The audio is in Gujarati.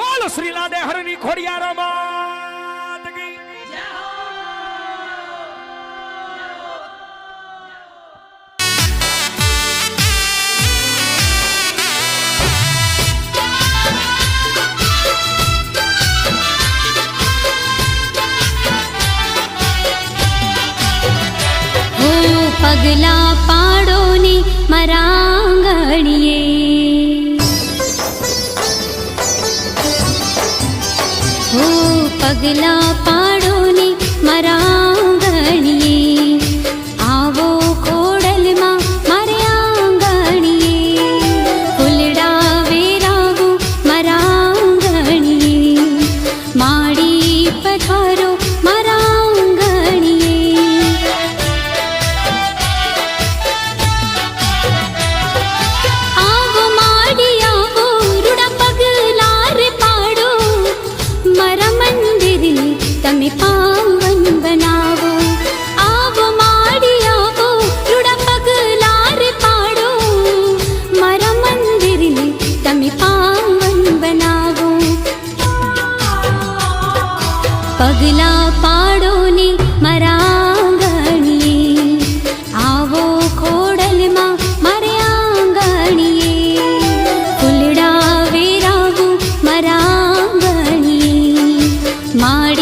બોલ શ્રી લાડે હરની ખોડિયાર માત કી. પગલા પાડો ને મારા પગલા પાડો પગલા પાડો ને મારા આંગણીએ આવો ખોડલમાં મારે આંગણીએ ફૂલડા વેરાવું મારા આંગણીએ માડ